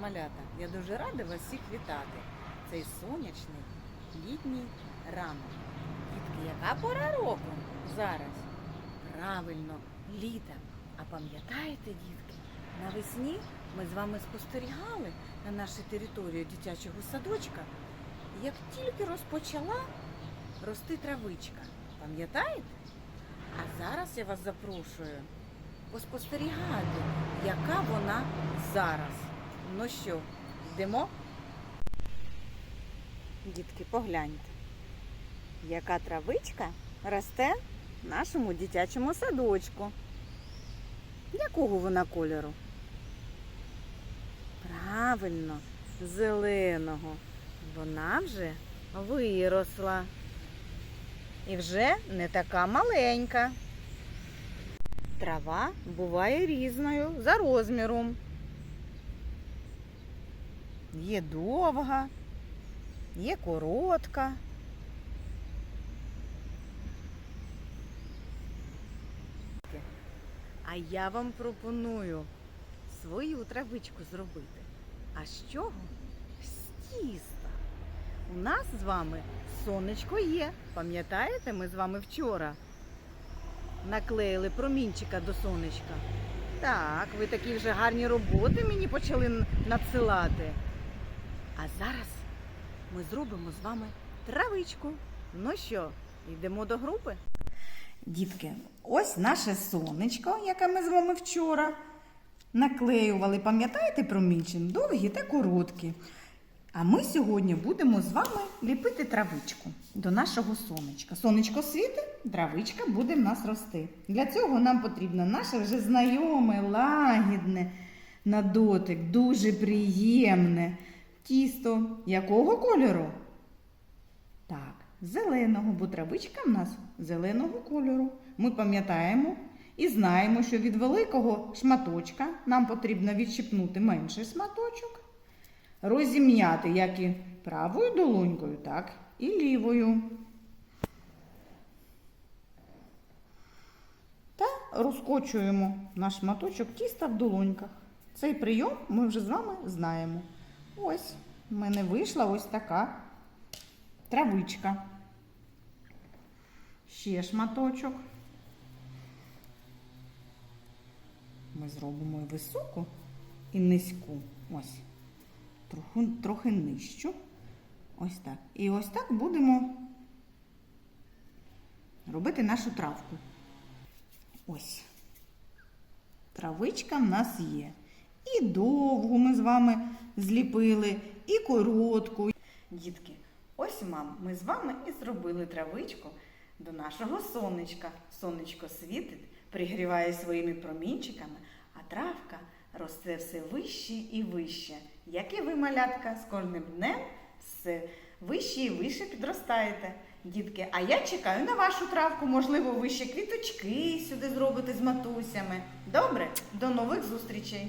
малята! Я дуже рада вас всіх вітати. Цей сонячний літній ранок. Дітки, яка пора року зараз? Правильно, літа. А пам'ятаєте, дітки, навесні ми з вами спостерігали на нашій території дитячого садочка, як тільки розпочала рости травичка. Пам'ятаєте? А зараз я вас запрошую поспостерігати, яка вона зараз. Ну що, йдемо? Дітки, погляньте, яка травичка росте в нашому дитячому садочку. Якого вона кольору? Правильно, зеленого. Вона вже виросла. І вже не така маленька. Трава буває різною за розміром. Є довга, є коротка. А я вам пропоную свою травичку зробити. А з чого? З тіста. У нас з вами сонечко є. Пам'ятаєте, ми з вами вчора наклеїли промінчика до сонечка. Так, ви такі вже гарні роботи мені почали надсилати. А зараз ми зробимо з вами травичку. Ну що, йдемо до групи? Дітки, ось наше сонечко, яке ми з вами вчора наклеювали. Пам'ятаєте промінчин? Довгі та короткі. А ми сьогодні будемо з вами ліпити травичку до нашого сонечка. Сонечко світить, травичка буде в нас рости. Для цього нам потрібно наше вже знайоме, лагідне на дотик, дуже приємне тісто. Якого кольору? Так, зеленого, бо травичка в нас зеленого кольору. Ми пам'ятаємо і знаємо, що від великого шматочка нам потрібно відщипнути менший шматочок розім'яти як і правою долонькою, так і лівою. Та розкочуємо наш шматочок тіста в долоньках. Цей прийом ми вже з вами знаємо. Ось в мене вийшла ось така травичка. Ще шматочок. Ми зробимо і високу, і низьку. Ось трохи, трохи нижчу. Ось так. І ось так будемо робити нашу травку. Ось. Травичка в нас є. І довгу ми з вами зліпили, і коротку. Дітки, ось мам, ми з вами і зробили травичку до нашого сонечка. Сонечко світить, пригріває своїми промінчиками, а травка росте все вище і вище. Як і ви, малятка, з кожним днем все вище і вище підростаєте. Дітки, а я чекаю на вашу травку, можливо, ви ще квіточки сюди зробите з матусями. Добре, до нових зустрічей!